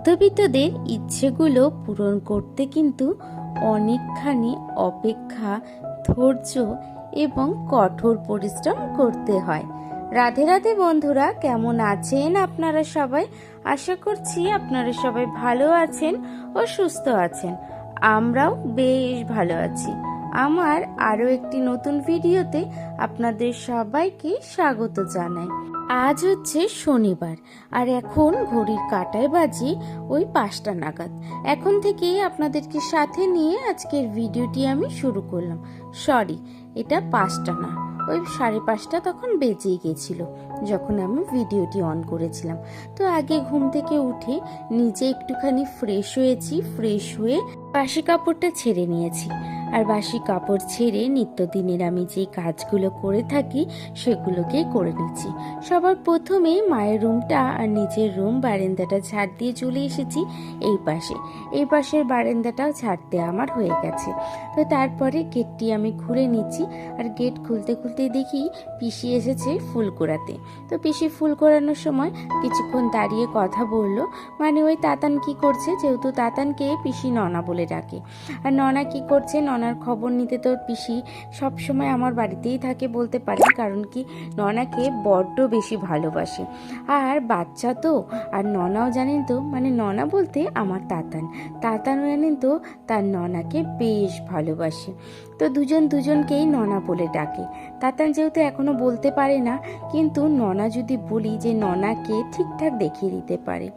মধ্যবিত্তদের ইচ্ছেগুলো পূরণ করতে কিন্তু অনেকখানি অপেক্ষা, ধৈর্য এবং কঠোর পরিশ্রম করতে হয়। রাধে রাধে বন্ধুরা, কেমন আছেন আপনারা সবাই? আশা করছি আপনারা সবাই ভালো আছেন ও সুস্থ আছেন। আমরাও বেশ ভালো আছি। আমার আরও একটি নতুন ভিডিওতে আপনাদের সবাইকে স্বাগত জানাই। আজ হচ্ছে শনিবার, আর এখন ঘড়ির কাটায় বাজি ওই পাঁচটা নাগাদ। এখন থেকেই আপনাদেরকে সাথে নিয়ে আজকের ভিডিওটি আমি শুরু করলাম। সরি, এটা পাঁচটা না, ওই সাড়ে পাঁচটা তখন বেজেই গেছিল, যখন আমি ভিডিওটি অন করেছিলাম। তো আগে ঘুম থেকে উঠে নিজে একটুখানি ফ্রেশ হয়েছি, ফ্রেশ হয়ে বাসি কাপড়টা ছেড়ে নিয়েছি। আর বাসি কাপড় ছেড়ে নিত্যদিনের আমি যে কাজগুলো করে থাকি সেগুলোকেই করে নিচ্ছি। সবার প্রথমে মায়ের রুমটা আর নিজের রুম বারান্দাটা ঝাড় দিয়ে চলে এসেছি এই পাশে। এই পাশের বারান্দাটাও ঝাড়তে আমার হয়ে গেছে। তো তারপরে গেটটি আমি খুলে নিচ্ছি আর গেট খুলতে খুলতে দেখি পিসি এসেছে ফুল কোড়াতে তো পিসি ফুল কোড়ানোর সময় কিছুক্ষণ দাঁড়িয়ে কথা বলল মানে ওই তাতান কি করছে? যেহেতু তাতানকে পিসি ননা বলে ডাকে। আর ননা কি করছে? ননার খবর নিতে তো পিসি সব সময় আমার বাড়িতেই থাকে বলতে পারি কারণ কি ননাকে বড্ড বেশি ভালোবাসে। আর বাচ্চা তো, আর ননাও জানেন তো মানে ননা বলতে আমার তাতান। তাতানও জানেন তো, তার ননাকে বেশ ভালোবাসে। তো দুজন দুজনকেই ননা বলে ডাকে। তাতান যেহেতু এখনও বলতে পারে না, কিন্তু ননা যদি বলি যে ননাকে ঠিকঠাক দেখিয়ে দিতে পারে।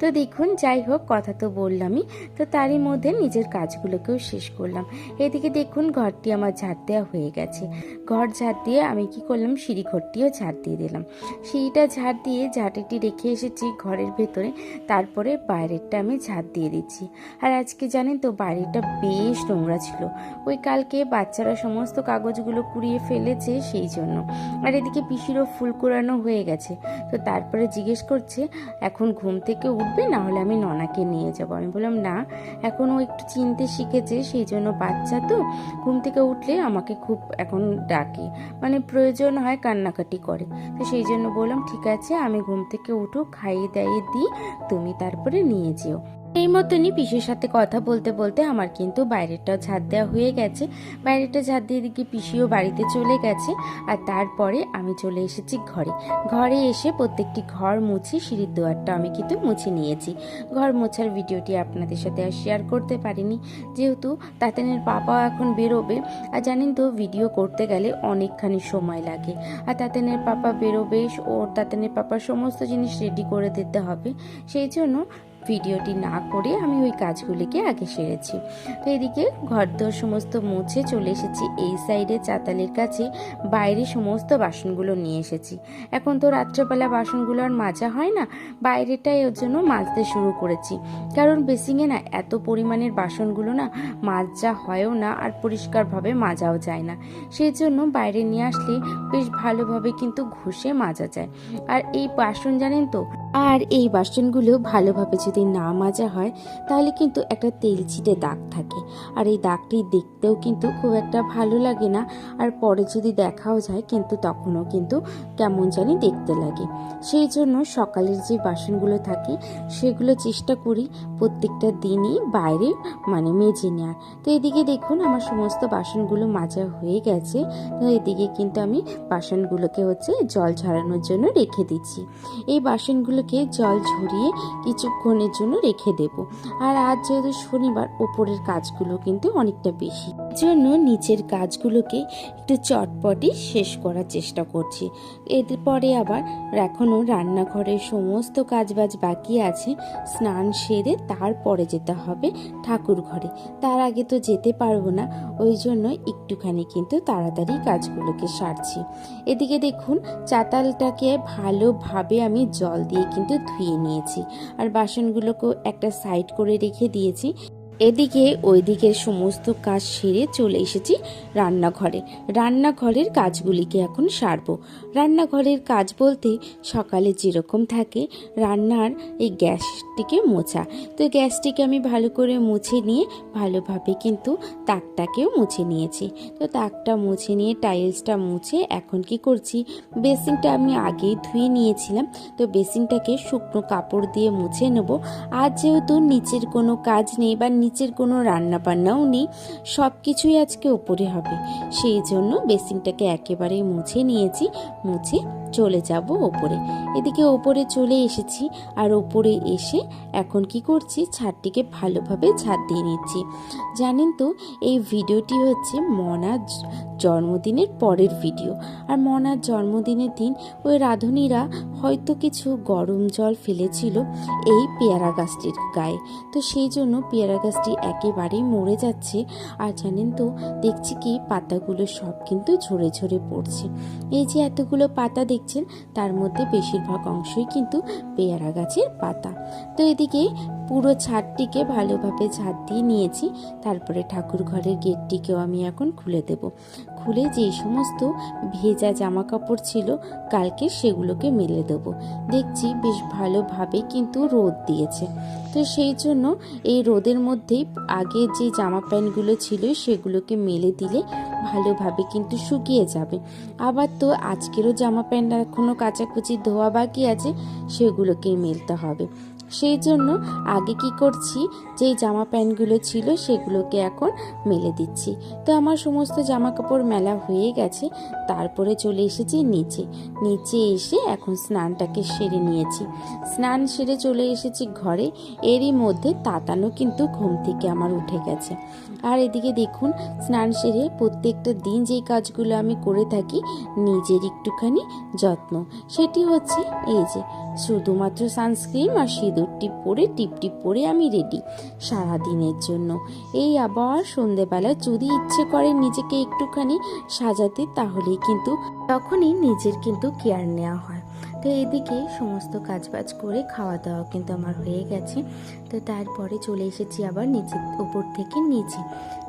তো দেখুন, যাই হোক, কথা তো বললামই। তো তারই মধ্যে নিজের কাজগুলোকেও শেষ করলাম। এদিকে দেখুন, ঘরটি আমার ঝাড় দেওয়া হয়ে গেছে। ঘর ঝাড় দিয়ে আমি কি করলাম? সিঁড়ি ঘরটিও ঝাড় দিয়ে দিলাম। সিঁড়িটা ঝাড় দিয়ে ঝাঁটিটি রেখে এসেছি ঘরের ভেতরে। তারপরে বাইরেরটা আমি ঝাড় দিয়ে দিচ্ছি। আর আজকে জানেন তো বাইরেটা বেশ নোংরা ছিল। ওই কালকে বাচ্চারা সমস্ত কাগজগুলো কুড়িয়ে ফেলেছে সেই জন্য। আর এদিকে পিসিরও ফুল কুড়ানো হয়ে গেছে। তো তারপরে জিজ্ঞেস করছে, এখন ঘুম থেকে উঠবে? না হলে আমি ননাকে নিয়ে যাব। আমি বললাম, না, এখন ও একটু চিনতে শিখেছে, সেই জন্য বাচ্চা তো? ঘুম থেকে উঠলে আমাকে খুব এখন ডাকে। মানে প্রয়োজন হয় কান্নাকাটি করে। তো সেই জন্য বললাম, ঠিক আছে, আমি ঘুম থেকে উঠো খাইয়ে দাইয়ে দিই, তুমি তারপরে নিয়ে যেও। এই মতনই পিসির সাথে কথা বলতে বলতে আমার কিন্তু বাইরেটাও ঝাড় দেওয়া হয়ে গেছে। বাইরেটা ঝাড় দিয়ে দিকে পিসিও বাড়িতে চলে গেছে আর তারপরে আমি চলে এসেছি ঘরে। ঘরে এসে প্রত্যেকটি ঘর মুছি সিঁড়ির দুয়ারটা আমি কিন্তু মুছে নিয়েছি। ঘর মোছার ভিডিওটি আপনাদের সাথে আর শেয়ার করতে পারিনি। যেহেতু তাতেনের পাপাও এখন বেরোবে, আর জানেন তো ভিডিও করতে গেলে অনেকখানি সময় লাগে। আর তাতেনের পাপা বেরোবে ওর তাতেনের পাপার সমস্ত জিনিস রেডি করে দিতে হবে। সেই জন্য ভিডিওটি না করে আমি ওই কাজগুলিকে আগে সেরেছি। তো এদিকে ঘরদোর সমস্ত মুছে চলে এসেছি। এই সাইডে চাতালের কাছে বাইরে সমস্ত বাসনগুলো নিয়ে এসেছি। এখন তো রাত্রেবেলা বাসনগুলো আর মাজা হয় না। বাইরেটাই ওর জন্য মাজতে শুরু করেছি। কারণ বেসিংয়ে না এত পরিমাণের বাসনগুলো না মাজা হয়ও না আর পরিষ্কারভাবে মাজাও যায় না। সেই জন্য বাইরে নিয়ে আসলে বেশ ভালোভাবে কিন্তু ঘষে মাজা যায়। আর এই বাসন জানেন তো আর এই বাসনগুলো ভালোভাবে যদি না মাজা হয়, তাহলে কিন্তু একটা তেল ছিটে দাগ থাকে। আর এই দাগটি দেখতেও কিন্তু খুব একটা ভালো লাগে না। আর পরে যদি দেখাও যায়, কিন্তু তখনও কিন্তু কেমন জানি দেখতে লাগে। সেই জন্য সকালের যে বাসনগুলো থাকে, সেগুলো চেষ্টা করি প্রত্যেকটা দিনই বাইরে মানে মেজে নেওয়ার। তো এদিকে দেখুন, আমার সমস্ত বাসনগুলো মাজা হয়ে গেছে। তো এদিকে কিন্তু আমি বাসনগুলোকে হচ্ছে জল ঝরানোর জন্য রেখে দিচ্ছি। এই বাসনগুলোকে জল ঝরিয়ে কিছুক্ষণের জন্য রেখে দেব। আর আজ যেহেতু শনিবার ওপরের কাজগুলো কিন্তু অনেকটা বেশি। জন্য নিচের কাজগুলোকে একটু চটপটি শেষ করার চেষ্টা করছি। এরপরে আবার এখনও রান্নাঘরের সমস্ত কাজবাজ বাকি আছে, স্নান সেরে তারপরে যেতে হবে ঠাকুর ঘরে। তার আগে তো যেতে পারব না, ওই জন্য একটুখানি কিন্তু তাড়াতাড়ি কাজগুলোকে সারছি। এদিকে দেখুন, চাতালটাকে ভালোভাবে আমি জল দিয়ে কিন্তু ধুয়ে নিয়েছি। আর বাসনগুলোকেও একটা সাইড করে রেখে দিয়েছি। এদিকে ওইদিকে সমস্ত কাজ সেরে চলে এসেছি রান্নাঘরে। রান্নাঘরের কাজগুলিকে এখন সারবো। রান্নাঘরের কাজ বলতে সকালে যেরকম থাকে রান্নার এই গ্যাসটিকে মোছা। তো গ্যাসটিকে আমি ভালো করে মুছে নিয়ে ভালোভাবে কিন্তু তাকটাকেও মুছে নিয়েছি। তো তাকটা মুছে নিয়ে টাইলসটা মুছে এখন কি করছি? বেসিনটা আমি আগেই ধুয়ে নিয়েছিলাম। তো বেসিনটাকে শুকনো কাপড় দিয়ে মুছে নেব। আর যেহেতু নিচের কোনো কাজ নেই বা নিচের কোনো রান্না বান্নাও নেই সব কিছুই আজকে ওপরে হবে। সেই জন্য বেসিনটাকে একেবারেই মুছে নিয়েছি, মুছে চলে যাব ওপরে। এদিকে ওপরে চলে এসেছি আর ওপরে এসে এখন কি করছি? ছাদটিকে ভালোভাবে ছাদ দিয়ে নিচ্ছি। জানেন তো, এই ভিডিওটি হচ্ছে মনার জন্মদিনের পরের ভিডিও। আর মনার জন্মদিনের দিন ওই রাঁধুনিরা হয়তো কিছু গরম জল ফেলেছিল এই পেয়ারা গাছটির গায়ে। তো সেই জন্য পেয়ারা গাছটি একেবারেই মরে যাচ্ছে। আর জানেন তো, দেখছি কি পাতাগুলো সব কিন্তু ঝরে ঝরে পড়ছে। এই যে এতগুলো পাতা দেখছেন তার মধ্যে বেশিরভাগ অংশই কিন্তু পেয়ারা গাছের পাতা। তো এদিকে পুরো ছাদটিকে ভালোভাবে ছাদ দিয়ে নিয়েছি। তারপরে ঠাকুর ঘরের গেটটিকেও আমি এখন খুলে দেব। খুলে যে সমস্ত ভেজা জামা কাপড় ছিল, কালকে সেগুলোকে মেলে দেব। দেখছি বেশ ভালোভাবে কিন্তু রোদ দিয়েছে। তো সেই জন্য এই রোদের মধ্যেই আগে যে জামা প্যান্টগুলো ছিল, সেগুলোকে মেলে দিলে ভালোভাবে কিন্তু শুকিয়ে যাবে। আবার তো আজকেরও জামা প্যান্ট এখনও কাচাকুচি ধোয়া বাকি আছে সেগুলোকেই মেলতে হবে। সেই জন্য আগে কি করছি? যে জামা প্যান্টগুলো ছিল সেগুলোকে এখন মেলে দিচ্ছি। তো আমার সমস্ত জামা কাপড় মেলা হয়ে গেছে। তারপরে চলে এসেছি নিচে। নিচে এসে এখন স্নানটাকে সেরে নিয়েছি। স্নান সেরে চলে এসেছি ঘরে। এরই মধ্যে তাতানো কিন্তু ঘুম থেকে আমার উঠে গেছে। আর এদিকে দেখুন, স্নান সেরে প্রত্যেকটা দিন যেই কাজগুলো আমি করে থাকি, নিজের একটুখানি যত্ন। সেটি হচ্ছে এই যে শুধুমাত্র সানস্ক্রিন আর সিঁদুর টিপ পরে টিপ টিপ পরে আমি রেডি সারা দিনের জন্য। এই আবার সন্ধেবেলা যদি ইচ্ছে করে নিজেকে একটুখানি সাজাতে, তাহলেই কিন্তু তখনই নিজের কিন্তু কেয়ার নেওয়া হয়। তো এদিকে সমস্ত কাজবাজ করে খাওয়া দাওয়া কিন্তু আমার হয়ে গেছে। তো তারপরে চলে এসেছি আবার নিচে উপর থেকে নিচে।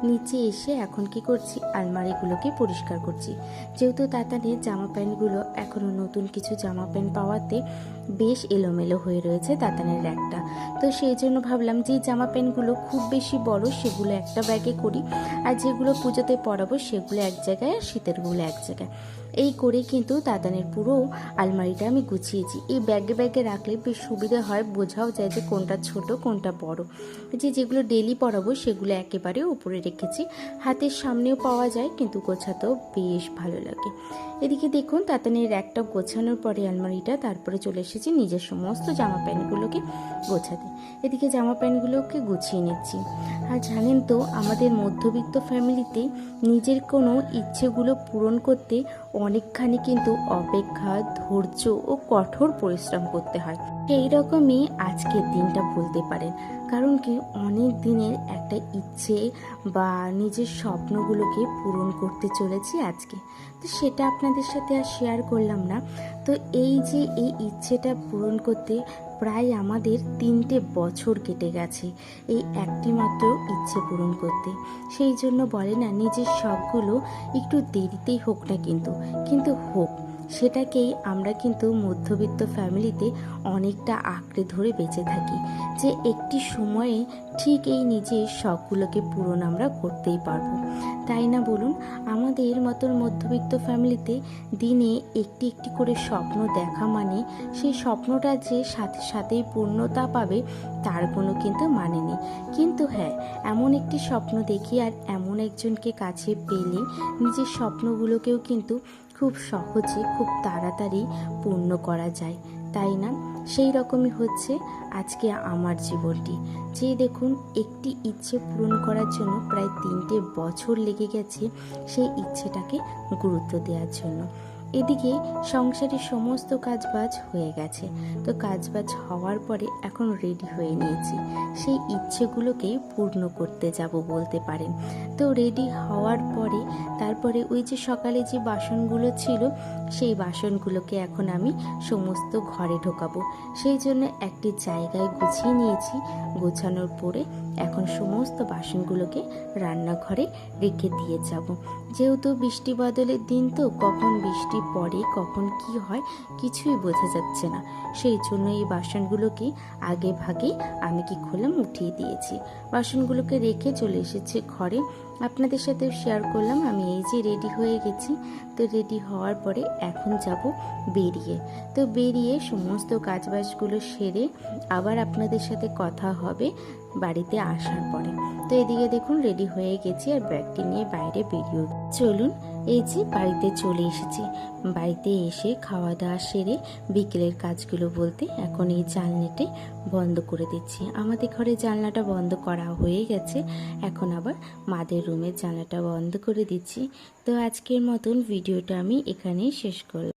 নিচে এসে এখন কি করছি? আলমারিগুলোকে পরিষ্কার করছি। যেহেতু তাতানের জামা প্যান্টগুলো এখনও নতুন কিছু জামা প্যান্ট পাওয়াতে বেশ এলোমেলো হয়ে রয়েছে তাতানের র্যাকটা। তো সেই জন্য ভাবলাম যে জামা প্যান্টগুলো খুব বেশি বড় সেগুলো একটা ব্যাগে করি আর যেগুলো পুজোতে পরাবো সেগুলো এক জায়গায় আর শীতেরগুলো এক জায়গায়। এই করে কিন্তু দাদানের পুরো আলমারিটা আমি গুছিয়েছি। এই ব্যাগে ব্যাগে রাখলে বেশ সুবিধা হয়, বোঝাও যায় যে কোনটা ছোট, কোনটা বড়। যে যেগুলো ডেলি পরাবো সেগুলো একেবারে উপরে রেখেছি হাতের সামনেও পাওয়া যায়, কিন্তু গোছাতেও বেশ ভালো লাগে। এদিকে দেখুন, তাতানের একটা গোছানোর পরে আলমারিটা, তারপরে চলে এসেছি নিজের সমস্ত জামা প্যান্টগুলোকে গোছাতে। এদিকে জামা প্যান্টগুলোকে গুছিয়ে নিচ্ছি। আর জানেন তো, আমাদের মধ্যবিত্ত ফ্যামিলিতে নিজের কোনো ইচ্ছেগুলো পূরণ করতে অনেকখানি কিন্তু অপেক্ষা, ধৈর্য ও কঠোর পরিশ্রম করতে হয়। সেই রকমই আজকের দিনটা বলতে পারেন। কারণ কি, অনেক দিনের একটা ইচ্ছে বা নিজের স্বপ্নগুলোকে পূরণ করতে চলেছি আজকে। তো সেটা আপনাদের সাথে আর শেয়ার করলাম না। তো এই যে এই ইচ্ছেটা পূরণ করতে প্রায় আমাদের তিনটে বছর কেটে গেছে এই একটি মাত্র ইচ্ছে পূরণ করতে। সেই জন্য বলে না, নিজের শখগুলো একটু দেরিতেই হোক না কিন্তু কিন্তু হোক। সেটাকেই আমরা কিন্তু মধ্যবিত্ত ফ্যামিলিতে অনেকটা আঁকড়ে ধরে বেঁচে থাকি, যে একটি সময়ে ঠিক এই নিজের শখগুলোকে পূরণ আমরা করতেই পারব। তাই না বলুন? আমাদের মতন মধ্যবিত্ত ফ্যামিলিতে দিনে একটি একটি করে স্বপ্ন দেখা মানে সেই স্বপ্নটা যে সাথে সাথেই পূর্ণতা পাবে তার কোনো কিন্তু মানে নেই। কিন্তু হ্যাঁ এমন একটি স্বপ্ন দেখি আর এমন একজনকে কাছে পেলে নিজের স্বপ্নগুলোকেও কিন্তু খুব সহজে, খুব তাড়াতাড়ি পূর্ণ করা যায়। তাই না? সেই রকমই হচ্ছে আজকে আমার জীবনটি। যে দেখুন, একটি ইচ্ছে পূরণ করার জন্য প্রায় তিনটে বছর লেগে গেছে সেই ইচ্ছেটাকে গুরুত্ব দেওয়ার জন্য। এদিকে সংসারের সমস্ত কাজবাজ হয়ে গেছে। তো কাজবাজ হওয়ার পরে এখন রেডি হয়ে নিয়েছি। সেই ইচ্ছেগুলোকে পূর্ণ করতে যাব বলতে পারেন। তো রেডি হওয়ার পরে তারপরে ওই যে সকালে যে বাসনগুলো ছিল, সেই বাসনগুলোকে এখন আমি সমস্ত ঘরে ঢোকাবো। সেই জন্য একটি জায়গায় গুছিয়ে নিয়েছি। গোছানোর পরে এখন সমস্ত বাসনগুলোকে রান্নাঘরে রেখে দিয়ে যাব। যেহেতু বৃষ্টি বাদলের দিন তো, কখন বৃষ্টি পড়ে, কখন কি হয় কিছুই বোঝা যাচ্ছে না। সেই জন্য এই বাসনগুলোকে আগে ভাগে আমি কি করলাম উঠিয়ে দিয়েছি। বাসনগুলোকে রেখে চলে এসেছে ঘরে। আপনাদের সাথে শেয়ার করলাম, আমি এই যে রেডি হয়ে গেছি। তো রেডি হওয়ার পরে এখন যাব বেরিয়ে। তো বেরিয়ে সমস্ত কাজবাজগুলো সেরে আবার আপনাদের সাথে কথা হবে। বাড়িতে আসার পরে। তো এদিকে দেখুন রেডি হয়ে গেছি আর ব্যাগটি নিয়ে বাইরে বেরিয়ে চলুন, এই যে বাড়িতে চলে এসেছি। বাড়িতে এসে খাওয়া দাওয়া সেরে বিকেলের কাজগুলো বলতে এখন এই জানলাটি বন্ধ করে দিচ্ছি। আমাদের ঘরে জানলাটা বন্ধ করা হয়ে গেছে। এখন আবার মাদের রুমের জানলাটা বন্ধ করে দিচ্ছি। তো আজকের মতন ভিডিওটা আমি এখানেই শেষ করলাম।